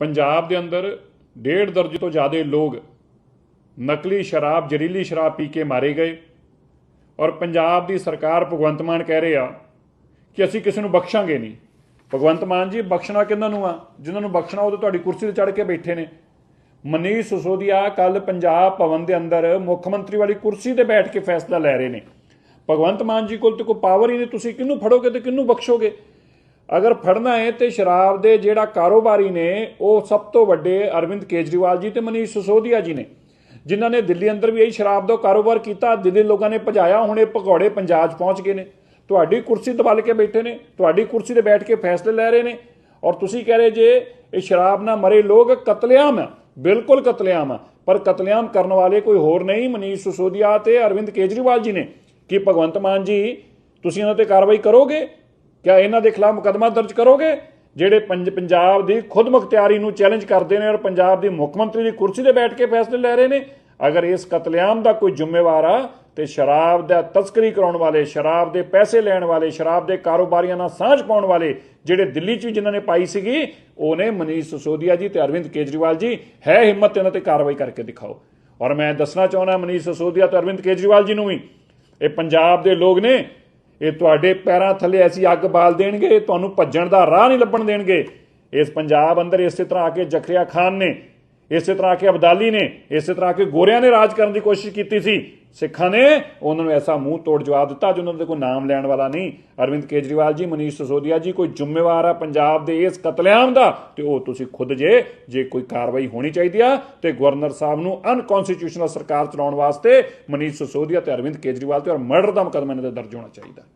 ਪੰਜਾਬ ਦੇ ਅੰਦਰ ਡੇਢ ਦਰਜੇ ਤੋਂ ਜ਼ਿਆਦਾ ਲੋਕ ਨਕਲੀ ਸ਼ਰਾਬ, ਜ਼ਹਿਰੀਲੀ ਸ਼ਰਾਬ ਪੀ ਕੇ ਮਾਰੇ ਗਏ ਔਰ ਪੰਜਾਬ ਦੀ ਸਰਕਾਰ ਭਗਵੰਤ ਮਾਨ ਕਹਿ ਰਹੇ ਆ ਕਿ ਅਸੀਂ ਕਿਸੇ ਨੂੰ ਬਖਸ਼ਾਂਗੇ ਨਹੀਂ। ਭਗਵੰਤ ਮਾਨ ਜੀ, ਬਖਸ਼ਣਾ ਕਿਹਨਾਂ ਨੂੰ ਆ? ਜਿਨ੍ਹਾਂ ਨੂੰ ਬਖਸ਼ਣਾ, ਉਹ ਤਾਂ ਤੁਹਾਡੀ ਕੁਰਸੀ ਤੇ ਚੜ੍ਹ ਕੇ ਬੈਠੇ ਨੇ। ਮਨੀਸ਼ ਸਿਸੋਦੀਆ ਕੱਲ ਪੰਜਾਬ ਭਵਨ ਦੇ ਅੰਦਰ ਮੁੱਖ ਮੰਤਰੀ ਵਾਲੀ ਕੁਰਸੀ ਤੇ ਬੈਠ ਕੇ ਫੈਸਲਾ ਲੈ ਰਹੇ ਨੇ। ਭਗਵੰਤ ਮਾਨ ਜੀ ਕੋਲ ਤੇ ਕੋਈ ਪਾਵਰ ਹੀ ਨਹੀਂ, ਤੁਸੀਂ ਕਿਹਨੂੰ ਫੜੋਗੇ ਤੇ ਕਿਹਨੂੰ ਬਖਸ਼ੋਗੇ? ਅਗਰ ਫੜਨਾ ਹੈ ਤੇ ਸ਼ਰਾਬ ਦੇ ਜਿਹੜਾ ਕਾਰੋਬਾਰੀ ਨੇ, ਉਹ ਸਭ ਤੋਂ ਵੱਡੇ ਅਰਵਿੰਦ ਕੇਜਰੀਵਾਲ ਜੀ ਤੇ ਮਨੀਸ਼ ਸਿਸੋਦੀਆ ਜੀ ਨੇ, ਜਿਨ੍ਹਾਂ ਨੇ ਦਿੱਲੀ ਅੰਦਰ ਵੀ ਇਹੀ ਸ਼ਰਾਬ ਦਾ ਕਾਰੋਬਾਰ ਕੀਤਾ, ਦਿੱਲੀ ਲੋਕਾਂ ਨੇ ਭਜਾਇਆ, ਹੁਣ ਇਹ ਭਗੌੜੇ ਪੰਜਾਬ 'ਚ ਪਹੁੰਚ ਗਏ ਨੇ। ਤੁਹਾਡੀ ਕੁਰਸੀ ਦਬਾਲ ਕੇ ਬੈਠੇ ਨੇ, ਤੁਹਾਡੀ ਕੁਰਸੀ ਤੇ ਬੈਠ ਕੇ ਫੈਸਲੇ ਲੈ ਰਹੇ ਨੇ। ਔਰ ਤੁਸੀਂ ਕਹਿ ਰਹੇ ਜੇ ਇਹ ਸ਼ਰਾਬ ਨਾਲ ਮਰੇ ਲੋਕ ਕਤਲੇਆਮ ਹੈ ਬਿਲਕੁਲ ਕਤਲੇਆਮ ਹੈ ਪਰ ਕਤਲੇਆਮ ਕਰਨ ਵਾਲੇ ਕੋਈ ਹੋਰ ਨਹੀਂ, ਮਨੀਸ਼ ਸਿਸੋਦੀਆ ਤੇ ਅਰਵਿੰਦ ਕੇਜਰੀਵਾਲ ਜੀ ਨੇ। ਕਿ ਭਗਵੰਤ ਮਾਨ ਜੀ, ਤੁਸੀਂ ਇਹਨਾਂ ਤੇ ਕਾਰਵਾਈ ਕਰੋਗੇ? ਕਿਆ ਇਹਨਾਂ ਦੇ ਖਿਲਾਫ ਮੁਕੱਦਮਾ ਦਰਜ ਕਰੋਗੇ? ਜਿਹੜੇ ਪੰਜ- ਪੰਜਾਬ ਦੀ ਖੁਦਮੁਖਤਿਆਰੀ ਨੂੰ ਚੈਲੰਜ ਕਰਦੇ ਨੇ ਔਰ ਪੰਜਾਬ ਦੀ ਮੁੱਖ ਮੰਤਰੀ ਦੀ ਕੁਰਸੀ ਤੇ ਬੈਠ ਕੇ ਫੈਸਲੇ ਲੈ ਰਹੇ ਨੇ। ਅਗਰ ਇਸ ਕਤਲੇਆਮ ਦਾ ਕੋਈ ਜ਼ਿੰਮੇਵਾਰ ਆ, ਤੇ ਸ਼ਰਾਬ ਦਾ ਤਸਕਰੀ ਕਰਾਉਣ ਵਾਲੇ, ਸ਼ਰਾਬ ਦੇ ਪੈਸੇ ਲੈਣ ਵਾਲੇ, ਸ਼ਰਾਬ ਦੇ ਕਾਰੋਬਾਰੀਆਂ ਨਾਲ ਸਾਂਝ ਪਾਉਣ ਵਾਲੇ ਜਿਹੜੇ ਦਿੱਲੀ 'ਚ ਵੀ ਜਿਨ੍ਹਾਂ ਨੇ ਪਾਈ ਸੀਗੀ, ਉਹਨੇ ਮਨੀਸ਼ ਸਸੋਦੀਆ ਜੀ ਤੇ ਅਰਵਿੰਦ ਕੇਜਰੀਵਾਲ ਜੀ ਹੈ ਹਿੰਮਤ ਇਹਨਾਂ ਤੇ ਕਾਰਵਾਈ ਕਰਕੇ ਦਿਖਾਓ। ਔਰ ਮੈਂ ਦੱਸਣਾ ਚਾਹੁੰਦਾ ਮਨੀਸ਼ ਸਸੋਦੀਆ ਤੇ ਅਰਵਿੰਦ ਕੇਜਰੀਵਾਲ ਜੀ ਨੂੰ ਵੀ। ਇਹ ਪੰਜਾਬ ਦੇ ਲੋਕ ਨੇ ਇਹ ਤੁਹਾਡੇ ਪੈਰਾਂ ਥੱਲੇ ਐਸੀ ਅੱਗ ਬਾਲ ਦੇਣਗੇ ਤੁਹਾਨੂੰ ਭੱਜਣ ਦਾ ਰਾਹ ਨਹੀਂ ਲੱਭਣ ਦੇਣਗੇ। ਇਸ ਪੰਜਾਬ ਅੰਦਰ ਇਸੇ ਤਰ੍ਹਾਂ ਆ ਕੇ ਜਖਰੀਆ ਖਾਨ ਨੇ, ਇਸੇ ਤਰ੍ਹਾਂ ਆ ਕੇ ਅਬਦਾਲੀ ਨੇ, ਇਸੇ ਤਰ੍ਹਾਂ ਆ ਕੇ ਗੋਰਿਆਂ ਨੇ ਰਾਜ ਕਰਨ ਦੀ ਕੋਸ਼ਿਸ਼ ਕੀਤੀ ਸੀ। ਸਿੱਖਾਂ ਨੇ ਉਹਨਾਂ ਨੂੰ ਐਸਾ ਮੂੰਹ ਤੋੜ ਜਵਾਬ ਦਿੱਤਾ ਜਿਹਨਾਂ ਦੇ ਕੋਈ ਨਾਮ ਲੈਣ ਵਾਲਾ ਨਹੀਂ। ਅਰਵਿੰਦ ਕੇਜਰੀਵਾਲ ਜੀ, ਮਨੀਸ਼ ਸਸੋਦੀਆ ਜੀ, ਕੋਈ ਜ਼ਿੰਮੇਵਾਰ ਆ ਪੰਜਾਬ ਦੇ ਇਸ ਕਤਲੇਆਮ ਦਾ, ਤੇ ਉਹ ਤੁਸੀਂ ਖੁਦ ਜੇ ਜੇ ਕੋਈ ਕਾਰਵਾਈ ਹੋਣੀ ਚਾਹੀਦੀ ਆ, ਤੇ ਗਵਰਨਰ ਸਾਹਿਬ ਨੂੰ ਅਨਕਨਸਟੀਟਿਊਸ਼ਨਲ ਸਰਕਾਰ ਚਲਾਉਣ ਵਾਸਤੇ ਮਨੀਸ਼ ਸਸੋਦੀਆ ਤੇ ਅਰਵਿੰਦ ਕੇਜਰੀਵਾਲ ਤੇ ਔਰ ਮਰਡਰ ਦਾ ਮੁਕੱਦਮਾ ਇਹਨਾਂ ਤੇ ਦਰਜ ਹੋਣਾ ਚਾਹੀਦਾ।